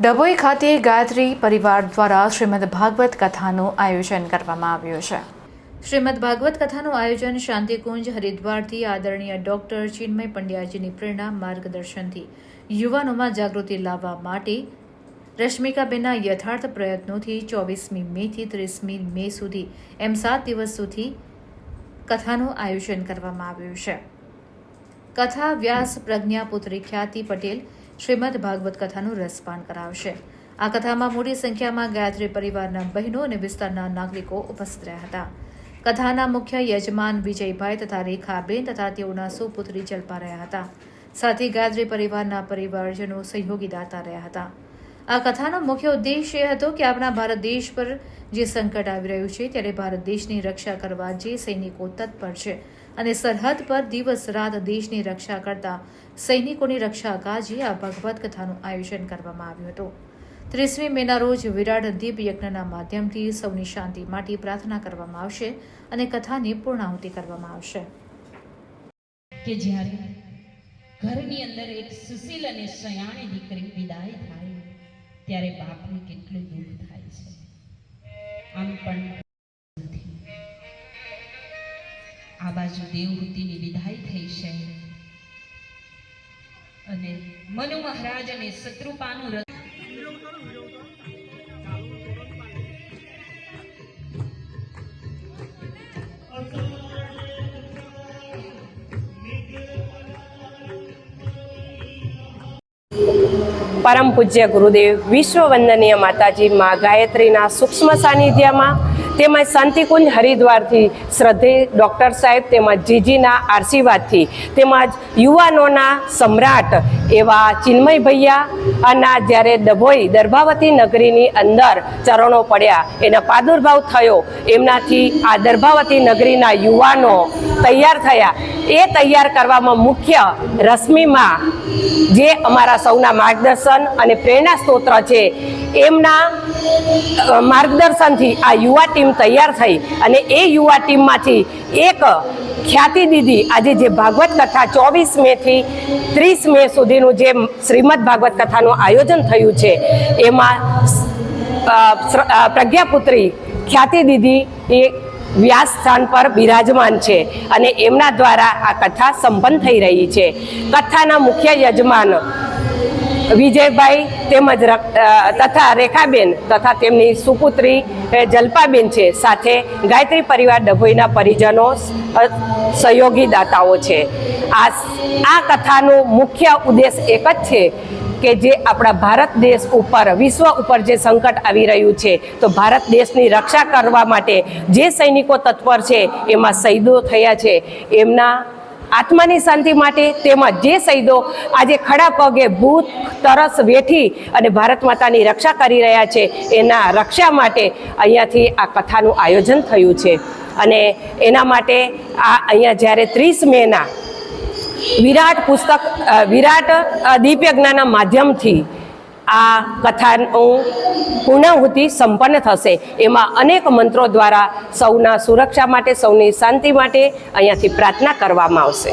ડભોઈ ખાતે ગાયત્રી પરિવાર દ્વારા શ્રીમદ ભાગવત કથાનું આયોજન કરવામાં આવ્યું છે. શ્રીમદ ભાગવત કથાનું આયોજન શાંતિકુંજ, હરિદ્વારથી આદરણીય ડોક્ટર ચિન્મય પંડ્યાજીની પ્રેરણા માર્ગદર્શનથી યુવાનોમાં જાગૃતિ લાવવા માટે રશ્મિકાબેનના યથાર્થ પ્રયત્નોથી ચોવીસમી મેથી ત્રીસમી મે સુધી એમ સાત દિવસ સુધી કથાનું આયોજન કરવામાં આવ્યું છે. કથા વ્યાસ પ્રજ્ઞાપુત્રી ખ્યાતિ પટેલ શ્રીમદ ભાગવત કથાનું રસપાન કરાવશે. આ કથામાં મોટી સંખ્યામાં ગાયત્રી પરિવારના બહેનો અને વિસ્તારના નાગરિકો ઉપસ્થિત રહ્યા હતા. કથાના મુખ્ય યજમાન વિજયભાઈ તથા રેખાબેન તથા તેઓના સુપુત્રી જલપા રહ્યા હતા. સાથે ગાયત્રી પરિવારના પરિવારજનો સહયોગી દાતા રહ્યા હતા. આ કથાનો મુખ્ય ઉદ્દેશ એ હતો કે આપણા ભારત દેશ પર જે સંકટ આવી રહ્યું છે, ત્યારે ભારત દેશની રક્ષા કરવા જે સૈનિકો તત્પર છે અને સરહદ પર દિવસ રાત દેશની રક્ષા કરતા સૈનિકોની રક્ષા કાજી આ ભગવત કથાનું આયોજન કરવામાં આવ્યું હતું. ત્રીસમી મેના રોજ વિરાટ દીપ યજ્ઞના માધ્યમથી સૌની શાંતિ માટે પ્રાર્થના કરવામાં આવશે અને કથાની પૂર્ણાહુતિ કરવામાં આવશે. કે જ્યારે ઘરની અંદર એક સુશીલ અને સયાણી દીકરી વિદાય થાય, ત્યારે બાપને કેટલું દુઃખ થાય છે. આમ પણ આ બાજુ દેવહૂતિની વિદાય થઈ છે. અને મનુ મહારાજ અને શત્રુપાનું રથ પરમ પૂજ્ય ગુરુદેવ વિશ્વ વંદનીય માતાજી મા ગાયત્રીના સૂક્ષ્મ સાનિધ્યમાં તેમજ શાંતિકુંજ હરિદ્વારથી શ્રદ્ધે ડૉક્ટર સાહેબ તેમજ જીજીના આશીર્વાદથી તેમજ યુવાનોના સમ્રાટ એવા ચિન્મય ભૈયા અને જ્યારે ડભોઈ દર્ભાવતી નગરીની અંદર ચરણો પડ્યા, એનો પ્રાદુર્ભાવ થયો. એમનાથી આ દર્ભાવતી નગરીના યુવાનો તૈયાર થયા. એ તૈયાર કરવામાં મુખ્ય રશ્મિમાં જે અમારા સૌના માર્ગદર્શન અને પ્રેરણા સ્ત્રોત છે, એમના માર્ગદર્શનથી આ યુવા ટીમ તૈયાર થઈ અને એ યુવા ટીમમાંથી એક ખ્યાતિ દીદી આજે જે ભાગવત કથા ચોવીસ મે થી ત્રીસ મે સુધીનું જે શ્રીમદ ભાગવત કથાનું આયોજન થયું છે, એમાં પ્રજ્ઞાપુત્રી ખ્યાતિ દીદી એ વ્યાસ સ્થાન પર બિરાજમાન છે અને એમના દ્વારા આ કથા સંપન્ન થઈ રહી છે. કથાના મુખ્ય યજમાન વિજયભાઈ તેમજ તથા રેખાબેન તથા તેમની સુપુત્રી જલ્પાબેન છે. સાથે ગાયત્રી પરિવાર ડભોઈના પરિજનો સહયોગી દાતાઓ છે. આ આ કથાનો મુખ્ય ઉદ્દેશ એક જ છે કે જે આપણા ભારત દેશ ઉપર, વિશ્વ ઉપર જે સંકટ આવી રહ્યું છે, તો ભારત દેશની રક્ષા કરવા માટે જે સૈનિકો તત્પર છે, એમાં શહીદો થયા છે. એમના આત્માની શાંતિ માટે તેમજ જે શહીદો આજે ખડા પગે ભૂત, તરસ, વેઠી અને ભારત માતાની રક્ષા કરી રહ્યા છે, એના રક્ષા માટે અહીંયાથી આ કથાનું આયોજન થયું છે. અને એના માટે આ અહીંયા જ્યારે ત્રીસ મેના વિરાટ પુસ્તક વિરાટ દીપયજ્ઞના માધ્યમથી આ કથાનું પૂર્ણાહુતિ સંપન્ન થશે. એમાં અનેક મંત્રો દ્વારા સૌના સુરક્ષા માટે, સૌની શાંતિ માટે અહીંયાથી પ્રાર્થના કરવામાં આવશે.